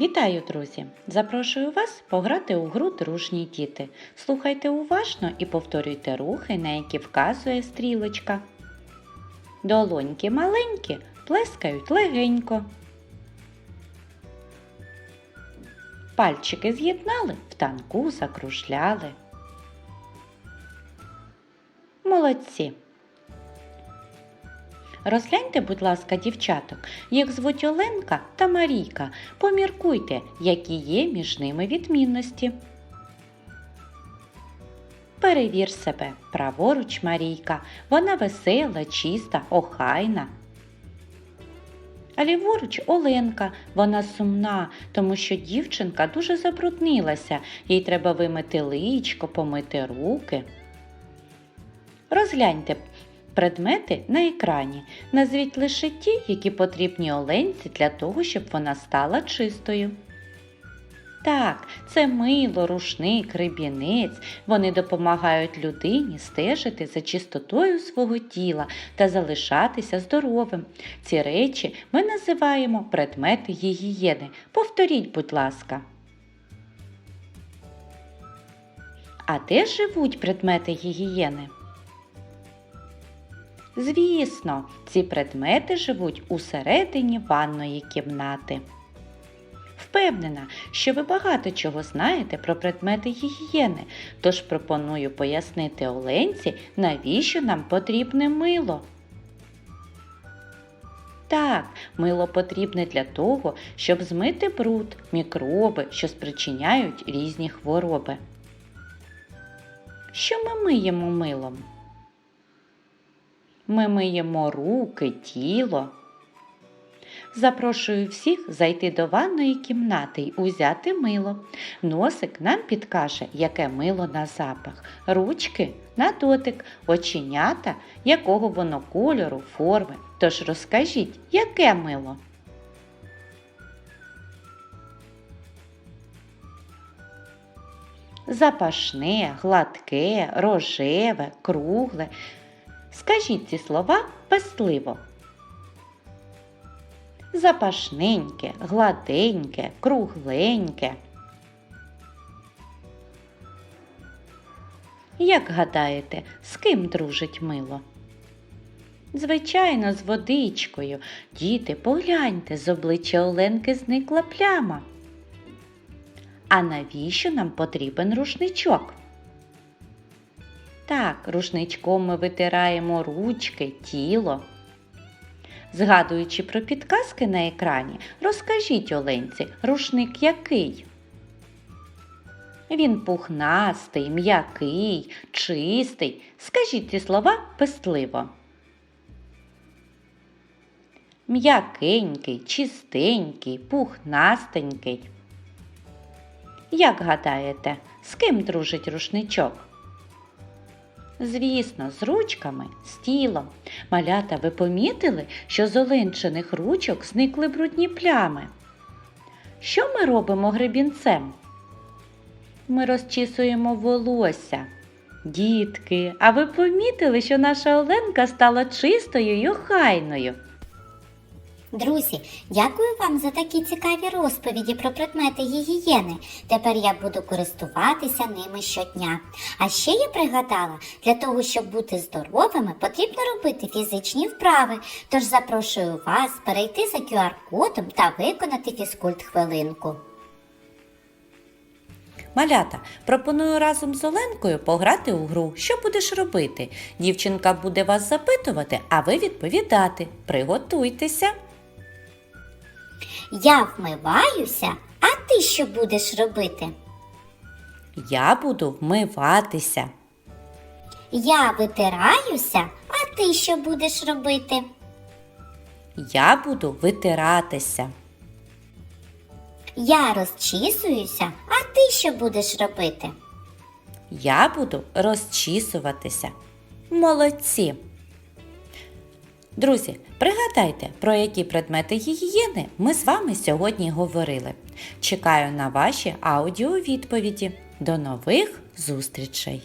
Вітаю, друзі! Запрошую вас пограти у гру Дружні діти. Слухайте уважно і повторюйте рухи, на які вказує стрілочка. Долоньки маленькі плескають легенько. Пальчики з'єднали, в танку закружляли. Молодці! Розгляньте, будь ласка, дівчаток, як звуть Оленка та Марійка. Поміркуйте, які є між ними відмінності. Перевір себе. Праворуч Марійка. Вона весела, чиста, охайна. А ліворуч Оленка, вона сумна, тому що дівчинка дуже забруднилася, їй треба вимити личко, помити руки. Розгляньте предмети на екрані. Назвіть лише ті, які потрібні Оленці для того, щоб вона стала чистою. Так, це мило, рушник, рибінець. Вони допомагають людині стежити за чистотою свого тіла та залишатися здоровим. Ці речі ми називаємо предмети гігієни. Повторіть, будь ласка. А де живуть предмети гігієни? Звісно, ці предмети живуть усередині ванної кімнати. Впевнена, що ви багато чого знаєте про предмети гігієни, тож пропоную пояснити Оленці, навіщо нам потрібне мило. Так, мило потрібне для того, щоб змити бруд, мікроби, що спричиняють різні хвороби. Що ми миємо милом? Ми миємо руки, тіло. Запрошую всіх зайти до ванної кімнати й узяти мило. Носик нам підкаже, яке мило на запах, ручки на дотик, оченята, якого воно кольору, форми. Тож розкажіть, яке мило? Запашне, гладке, рожеве, кругле. Скажіть ці слова пестливо. Запашненьке, гладеньке, кругленьке. Як гадаєте, з ким дружить мило? Звичайно, з водичкою. Діти, погляньте, з обличчя Оленки зникла пляма. А навіщо нам потрібен рушничок? Так, рушничком ми витираємо ручки, тіло. Згадуючи про підказки на екрані, розкажіть Оленці, рушник який? Він пухнастий, м'який, чистий. Скажіть ці слова пестливо. М'якенький, чистенький, пухнастенький. Як гадаєте, з ким дружить рушничок? Звісно, з ручками, з тілом. Малята, ви помітили, що з оленчених ручок зникли брудні плями. Що ми робимо гребінцем? Ми розчісуємо волосся. Дітки, а ви помітили, що наша Оленка стала чистою й охайною? Друзі, дякую вам за такі цікаві розповіді про предмети гігієни. Тепер я буду користуватися ними щодня. А ще я пригадала, для того, щоб бути здоровими, потрібно робити фізичні вправи. Тож запрошую вас перейти за QR-кодом та виконати фізкульт хвилинку. Малята, пропоную разом з Оленкою пограти у гру. Що будеш робити? Дівчинка буде вас запитувати, а ви відповідати. Приготуйтеся. Я вмиваюся, а ти що будеш робити? Я буду вмиватися. Я витираюся, а ти що будеш робити? Я буду витиратися. Я розчісуюся, а ти що будеш робити? Я буду розчісуватися. Молодці. Друзі, пригадайте, про які предмети гігієни ми з вами сьогодні говорили. Чекаю на ваші аудіовідповіді. До нових зустрічей!